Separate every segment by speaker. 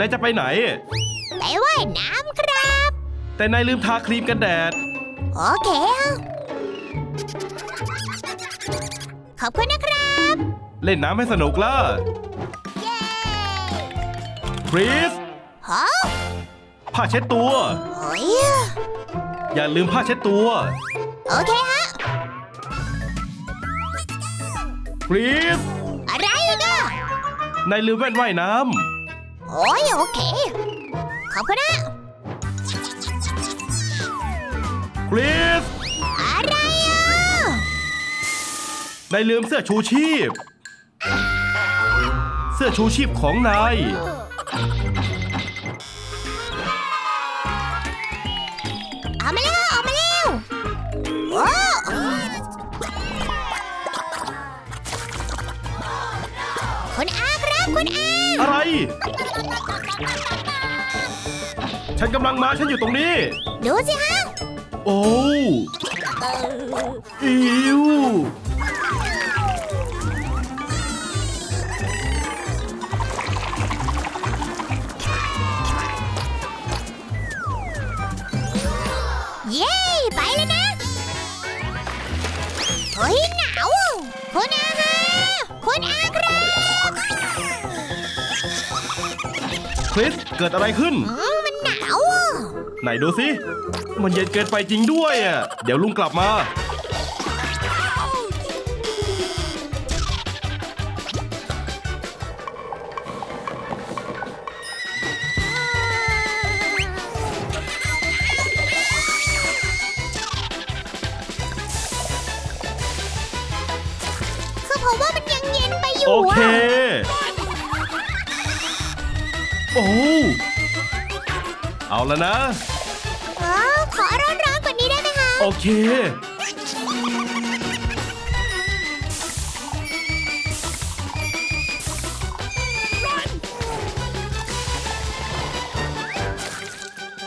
Speaker 1: นายจะไปไหน
Speaker 2: ไปว่ายน้ำครับ
Speaker 1: แต่นายลืมทาครีมกันแดด
Speaker 2: โอเคฮะขอบคุณนะครับ
Speaker 1: เล่นน้ำให้สนุกล่ะ
Speaker 2: เย้
Speaker 1: คริส
Speaker 2: ฮะ
Speaker 1: ผ้าเช็ดตัว
Speaker 2: โอ้ย
Speaker 1: อย่าลืมผ้าเช็ดตัว
Speaker 2: โอเคฮะ
Speaker 1: คริส
Speaker 2: อะไรอีกอะ
Speaker 1: นายลืมแว่นว่ายน้
Speaker 2: โอ้ยโอเค ขอบคุณนะำ
Speaker 1: คริส
Speaker 2: อะไรอะ
Speaker 1: นายลืมเสื้อชูชีพ เสื้อชูชีพของนาย
Speaker 2: เอามาเร็วเอามาเร็วโอ้คุณอา ครับคุณอา
Speaker 1: อะไร ฉันกำลังมาฉันอยู่ตรงนี้
Speaker 2: ดูสิฮะ
Speaker 1: โอ้อิว
Speaker 2: เย้ ไปเลยนะเฮ้ยหนาวอะคุณอาฮะคุณอาครับ
Speaker 1: คริสเกิดอะไรขึ้น
Speaker 2: อืมมันหนาวอะ
Speaker 1: ไหนดูสิ มันเย็นเกินไปจริงด้วยอะ เดี๋ยวลุงกลับมา
Speaker 2: คือผมว่ามันยังเย็นไปอยู่
Speaker 1: โอ
Speaker 2: อะ
Speaker 1: เค โอ้เอาแล้วนะ
Speaker 2: เออขอร้อนๆกว่านี้ได้ไหมคะ
Speaker 1: โอเค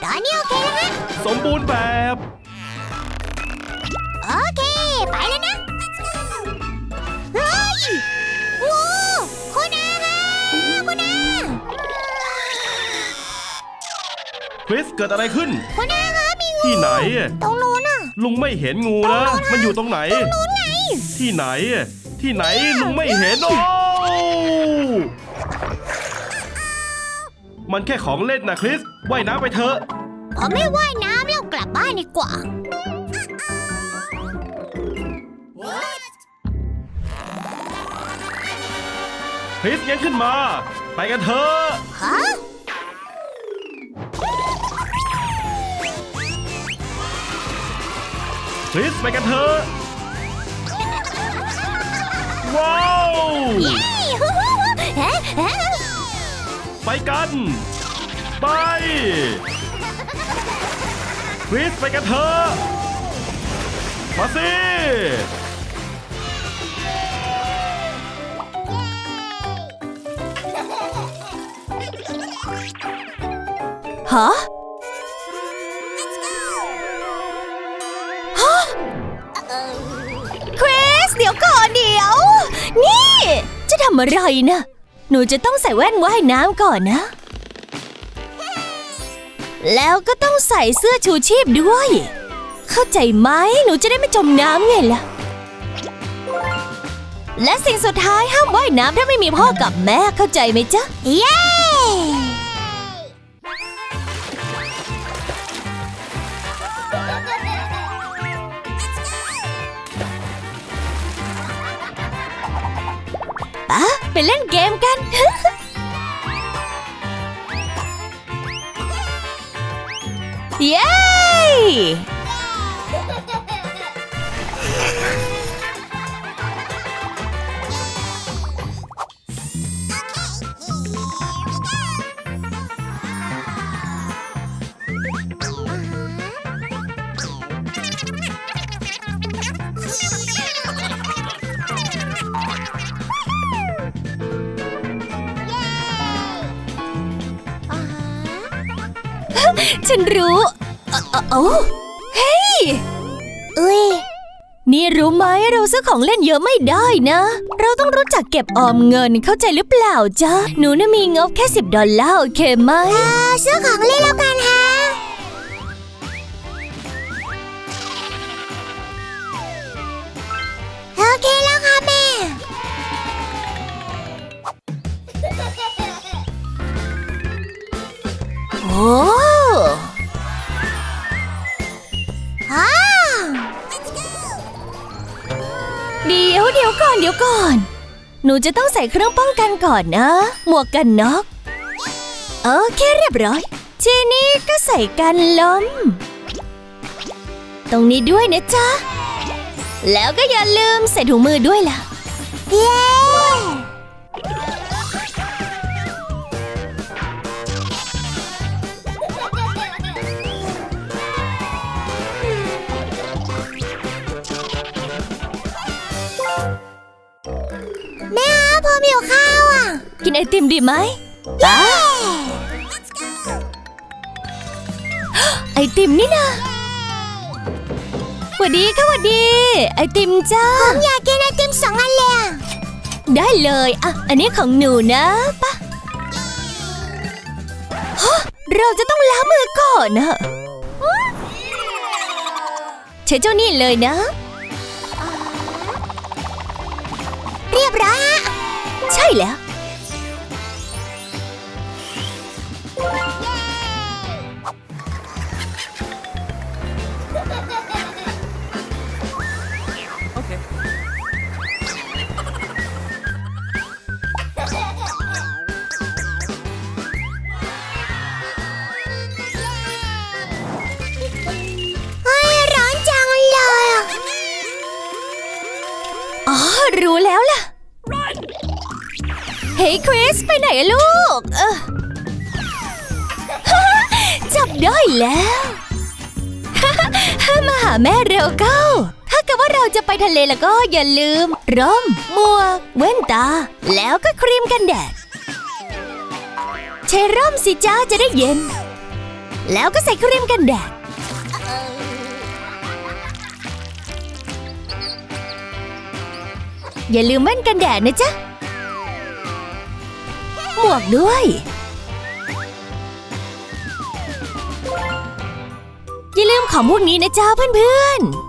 Speaker 2: ตอนนี้โอเคแล้วฮะ
Speaker 1: สมบูรณ์แบบ
Speaker 2: โอเค ไปแล้ว
Speaker 1: ริสเกิดอะไรขึ้น
Speaker 2: คุณอาฮะมีงู
Speaker 1: ที่ไหนอะ
Speaker 2: ตรงนู้นอะ
Speaker 1: ลุงไม่เห็นงูนะ มันอยู่ตรงไหน
Speaker 2: นู้นไง
Speaker 1: ที่ไหน ที่ไหนลุงไม่เห็นโอ้มันแค่ของเล่นนะคริสว่ายน้ำไปเถอะ
Speaker 2: ผมไม่ว่ายน้ำแล้วกลับบ้านดีกว่า
Speaker 1: คริสงั้นขึ้นมา ไปกันเถอะ
Speaker 2: ฮะ
Speaker 1: คริสไปกันเถอะ ว้าว
Speaker 2: เย้ฮู้ฮู้ฮู้เฮ้เฮ้
Speaker 1: ไปกัน ไป คริสไปกันเถอะ มาสิ
Speaker 2: ฮะฮะ คริสเดี๋ยวก่อนเดี๋ยว นี่ จะทำอะไรนะ หนูจะต้องใส่แว่นว่ายน้ำก่อนนะ แล้วก็ต้องใส่เสื้อชูชีพด้วย เข้าใจไหมหนูจะได้ไม่จมน้ำไงล่ะ และสิ่งสุดท้ายห้ามว่ายน้ำถ้าไม่มีพ่อกับแม่เข้าใจไหมจ๊ะ เย้ ไปเล่นเกมกัน เย้ ฉันรู้เอ่อเอ่อโอ้เฮ้ยอุ้ย
Speaker 3: นี่รู้ไหมเราซื้อของเล่นเยอะไม่ได้นะ เราต้องรู้จักเก็บออมเงินเข้าใจหรือเปล่าจ๊ะ หนูน่ะมีงบแค่สิบดอลลาร์โอเคไหมซื้อของเล่นแล้วกันฮะ เดี๋ยวก่อนเดี๋ยวก่อน หนูจะต้องใส่เครื่องป้องกันก่อนนะ หมวกกันน็อกโอเคเรียบร้อย ทีนี้ก็ใส่กันลม ตรงนี้ด้วยนะจ๊ะ แล้วก็อย่าลืมใส่ถุงมือด้วยล่ะ เย้ กินไอติมดีไหมเย้ไอติมนี่นะหวัดดีค่ะหวัดดี ไอติมจ้าผมอยากกินไอติมสองอันเลยได้เลยอะอันนี้ของหนูนะปะฮะเราจะต้องล้างมือก่อนนะใช้เจ้านี่เลยนะ เรียบร้อยฮะใช่แล้ว รู้แล้วล่ะ เฮ้ยคริส ไปไหนอะลูกเออจับได้แล้ว มาหาแม่เร็วเข้า ถ้าเกิดว่าเราจะไปทะเลแล้วก็อย่าลืม ร่มหมวกแว่นตา แล้วก็ครีมกันแดด ใช้ร่มสิจ้าจะได้เย็น แล้วก็ใส่ครีมกันแดด อย่าลืมแว่นกันแดดนะจ๊ะ หมวกด้วย อย่าลืมของพวกนี้นะจ๊ะเพื่อนๆ